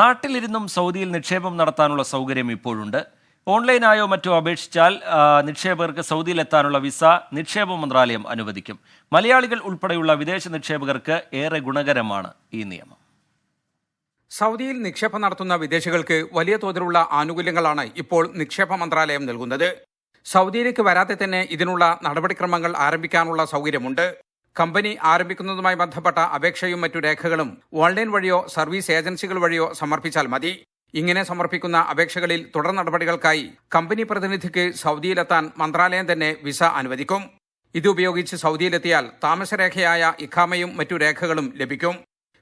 നാട്ടിലിരുന്നും സൗദിയിൽ നിക്ഷേപം നടത്താനുള്ള സൗകര്യം ഇപ്പോഴുണ്ട്. ഓൺലൈനായോ മറ്റോ അപേക്ഷിച്ചാൽ നിക്ഷേപകർക്ക് സൗദിയിലെത്താനുള്ള വിസ നിക്ഷേപ മന്ത്രാലയം അനുവദിക്കും. മലയാളികൾ ഉൾപ്പെടെയുള്ള വിദേശ നിക്ഷേപകർക്ക് ഏറെ ഗുണകരമാണ് ഈ നിയമം. സൗദിയിൽ നിക്ഷേപം നടത്തുന്ന വിദേശികൾക്ക് വലിയ തോതിലുള്ള ആനുകൂല്യങ്ങളാണ് ഇപ്പോൾ നിക്ഷേപ മന്ത്രാലയം നൽകുന്നത്. സൗദിയിലേക്ക് വരാതെ തന്നെ ഇതിനുള്ള നടപടിക്രമങ്ങൾ ആരംഭിക്കാനുള്ള സൗകര്യമുണ്ട്. കമ്പനി ആരംഭിക്കുന്നതുമായി ബന്ധപ്പെട്ട അപേക്ഷയും മറ്റു രേഖകളും ഓൺലൈൻ വഴിയോ സർവീസ് ഏജൻസികൾ വഴിയോ സമർപ്പിച്ചാൽ മതി. ഇങ്ങനെ സമർപ്പിക്കുന്ന അപേക്ഷകളിൽ തുടർ നടപടികൾക്കായി കമ്പനി പ്രതിനിധിക്ക് സൗദിയിലെത്താൻ മന്ത്രാലയം തന്നെ വിസ അനുവദിക്കും. ഇതുപയോഗിച്ച് സൗദിയിലെത്തിയാൽ താമസരേഖയായ ഇഖാമയും മറ്റു രേഖകളും ലഭിക്കും.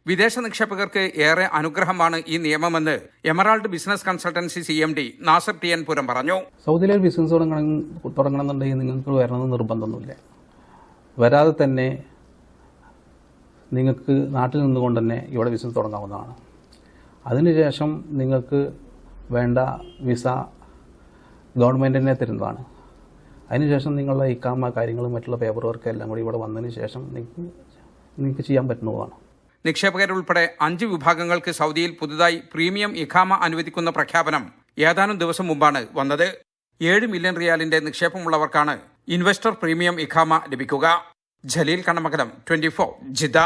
വിദേശ നിക്ഷേപകർക്ക് ഏറെ അനുഗ്രഹമാണ് ഈ നിയമമെന്ന് emerald business consultancy C M D Nasar T N Puram പറഞ്ഞു. സൗദിയിലെ ബിസിനസ് തുടങ്ങണം തുടങ്ങണമെന്നുണ്ടെങ്കിൽ നിങ്ങൾക്ക് വരണമെന്ന് നിർബന്ധമൊന്നുമില്ല. വരാതെ തന്നെ നിങ്ങൾക്ക് നാട്ടിൽ നിന്നുകൊണ്ട് തന്നെ ഇവിടെ വിസ തുടങ്ങാവുന്നതാണ്. അതിനുശേഷം നിങ്ങൾക്ക് വേണ്ട വിസ ഗവൺമെന്റ് തന്നെ തരുന്നതാണ്. അതിനുശേഷം നിങ്ങളുടെ ഇക്കാമ കാര്യങ്ങളും മറ്റുള്ള പേപ്പർ വർക്ക് എല്ലാം കൂടി ഇവിടെ വന്നതിന് ശേഷം നിങ്ങൾക്ക് നിങ്ങൾക്ക് ചെയ്യാൻ പറ്റുന്നതാണ്. നിക്ഷേപകരുൾപ്പെടെ അഞ്ച് വിഭാഗങ്ങൾക്ക് സൗദിയിൽ പുതുതായി പ്രീമിയം ഇഖാമ അനുവദിക്കുന്ന പ്രഖ്യാപനം ഏതാനും ദിവസം മുമ്പാണ് വന്നത്. ഏഴ് മില്യൺ റിയാലിന്റെ നിക്ഷേപമുള്ളവർക്കാണ് ഇൻവെസ്റ്റർ പ്രീമിയം ഇഖാമ ലഭിക്കുക. Jaleel Kannamakalam twenty four Jeddah